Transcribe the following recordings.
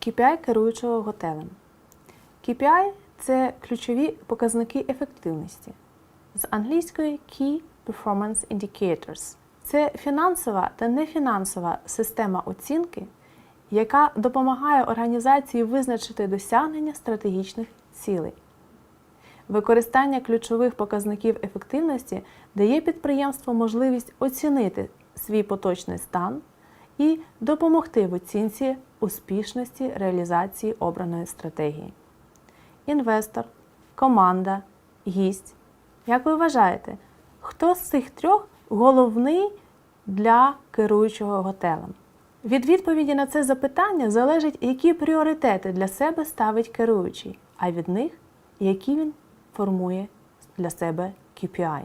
KPI керуючого готелем. KPI – це ключові показники ефективності. З англійської Key Performance Indicators. Це фінансова та нефінансова система оцінки, яка допомагає організації визначити досягнення стратегічних цілей. Використання ключових показників ефективності дає підприємству можливість оцінити свій поточний стан і допомогти в оцінці успішності реалізації обраної стратегії. Інвестор, команда, гість. Як ви вважаєте, хто з цих трьох головний для керуючого готелем? Від відповіді на це запитання залежить, які пріоритети для себе ставить керуючий, а від них, які він формує для себе KPI.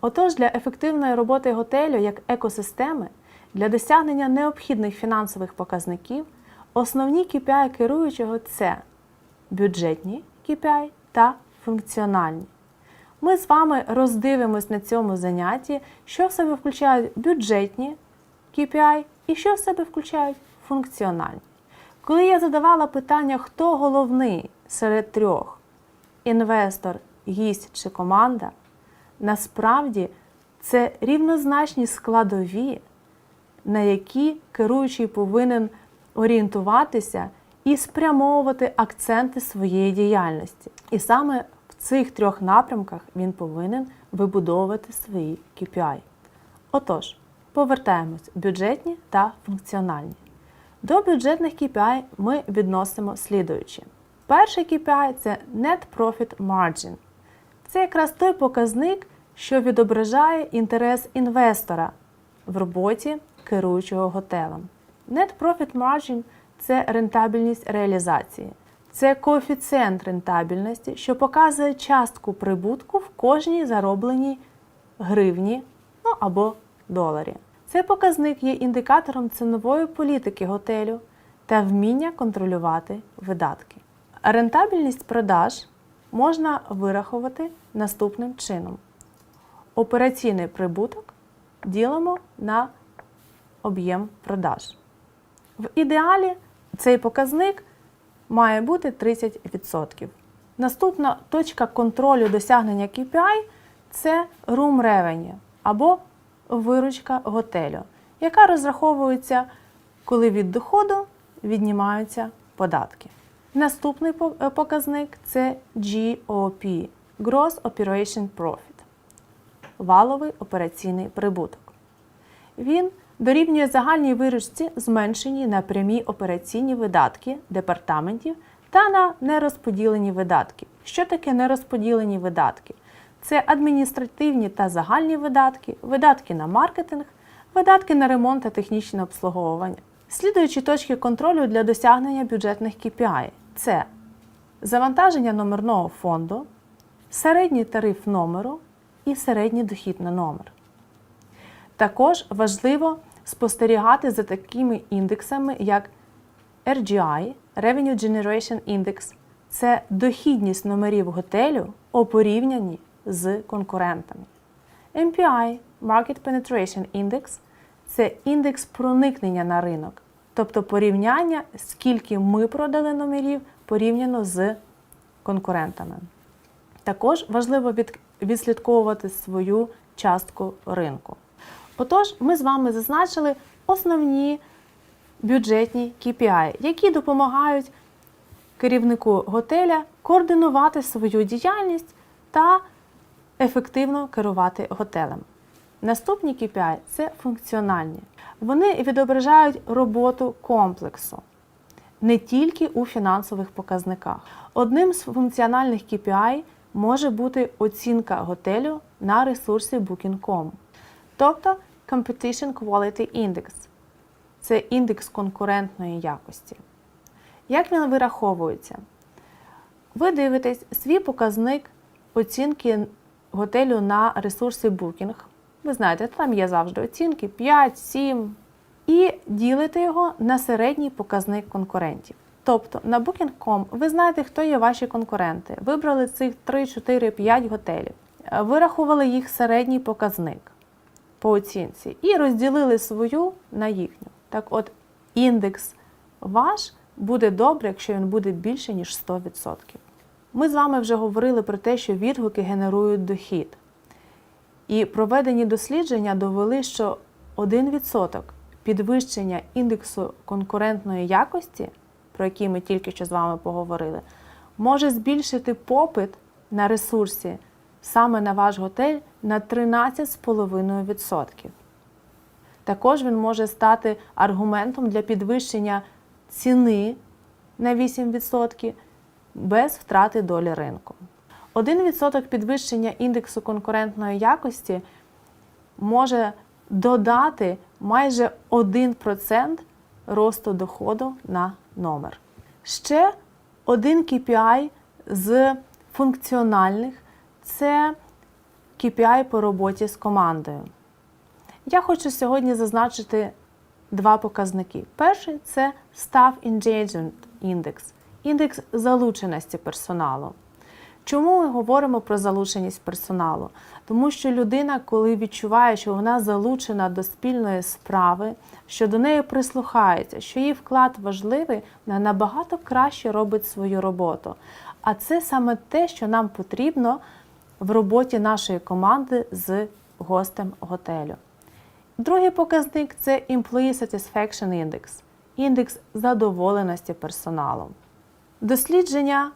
Отож, для ефективної роботи готелю як екосистеми, для досягнення необхідних фінансових показників, основні KPI керуючого це бюджетні KPI та функціональні. Ми з вами роздивимось на цьому занятті, що в себе включають бюджетні KPI і що в себе включають функціональні. Коли я задавала питання, хто головний серед трьох інвестор, гість чи команда, насправді це рівнозначні складові, на які керуючий повинен орієнтуватися і спрямовувати акценти своєї діяльності. І саме в цих трьох напрямках він повинен вибудовувати свої KPI. Отож, повертаємось бюджетні та функціональні. До бюджетних KPI ми відносимо слідуючі. Перший KPI це Net Profit Margin. Це якраз той показник, що відображає інтерес інвестора в роботі керуючого готелем. Net Profit Margin це рентабельність реалізації. Це коефіцієнт рентабельності, що показує частку прибутку в кожній заробленій гривні ну, або доларі. Цей показник є індикатором цінової політики готелю та вміння контролювати видатки. Рентабельність продаж можна вирахувати наступним чином: операційний прибуток ділимо на об'єм продаж. В ідеалі цей показник має бути 30%. Наступна точка контролю досягнення KPI це room revenue або виручка готелю, яка розраховується, коли від доходу віднімаються податки. Наступний показник це GOP Gross Operation Profit валовий операційний прибуток. Він дорівнює загальній виручці, зменшеній на прямі операційні видатки департаментів та на нерозподілені видатки. Що таке нерозподілені видатки? Це адміністративні та загальні видатки, видатки на маркетинг, видатки на ремонт та технічне обслуговування. Слідуючі точки контролю для досягнення бюджетних KPI це завантаження номерного фонду, середній тариф номеру і середній дохід на номер. Також важливо спостерігати за такими індексами, як RGI Revenue Generation Index це дохідність номерів готелю у порівнянні з конкурентами. MPI Market Penetration Index це індекс проникнення на ринок, тобто порівняння, скільки ми продали номерів порівняно з конкурентами. Також важливо відслідковувати свою частку ринку. Отож, ми з вами зазначили основні бюджетні KPI, які допомагають керівнику готеля координувати свою діяльність та ефективно керувати готелем. Наступні KPI це функціональні. Вони відображають роботу комплексу не тільки у фінансових показниках. Одним з функціональних KPI може бути оцінка готелю на ресурсі Booking.com, тобто Competition Quality Index. це індекс конкурентної якості. Як він вираховується? Ви дивитесь свій показник оцінки готелю на ресурсі Booking. Ви знаєте, там є завжди оцінки 5, 7. І ділите його на середній показник конкурентів. Тобто на Booking.com ви знаєте, хто є ваші конкуренти. Вибрали цих 3, 4, 5 готелів, вирахували їх середній показник по оцінці і розділили свою на їхню. Так от, індекс ваш буде добре, якщо він буде більше, ніж 100%. Ми з вами вже говорили про те, що відгуки генерують дохід. І проведені дослідження довели, що 1% підвищення індексу конкурентної якості, про який ми тільки що з вами поговорили, може збільшити попит на ресурсі саме на ваш готель на 13,5%. Також він може стати аргументом для підвищення ціни на 8% без втрати долі ринку. 1% підвищення індексу конкурентної якості може додати майже 1% росту доходу на номер. Ще один KPI з функціональних це KPI по роботі з командою. Я хочу сьогодні зазначити два показники. Перший це Staff Engagement Index, індекс залученості персоналу. Чому ми говоримо про залученість персоналу? Тому що людина, коли відчуває, що вона залучена до спільної справи, що до неї прислухається, що її вклад важливий, вона набагато краще робить свою роботу. А це саме те, що нам потрібно в роботі нашої команди з гостем готелю. Другий показник це Employee Satisfaction Index, індекс задоволеності персоналом. Дослідження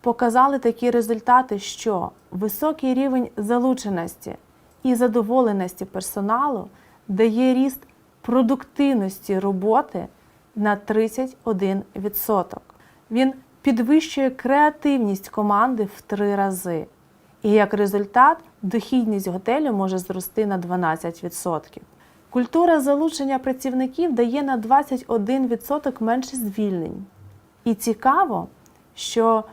показали такі результати, що високий рівень залученості і задоволеності персоналу дає ріст продуктивності роботи на 31%. Він підвищує креативність команди в три рази. І як результат, дохідність готелю може зрости на 12%. Культура залучення працівників дає на 21% менше звільнень. І цікаво, що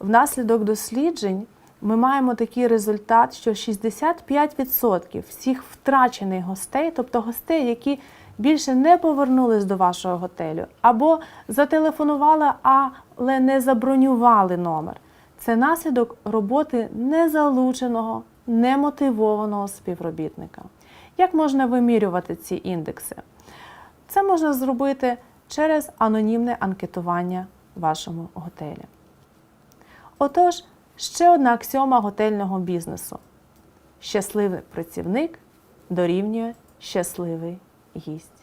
внаслідок досліджень ми маємо такий результат, що 65% всіх втрачених гостей, тобто гостей, які більше не повернулись до вашого готелю, або зателефонували, але не забронювали номер. Це наслідок роботи незалученого, немотивованого співробітника. Як можна вимірювати ці індекси? Це можна зробити через анонімне анкетування в вашому готелі. Отож, ще одна аксіома готельного бізнесу: щасливий працівник дорівнює щасливий гість.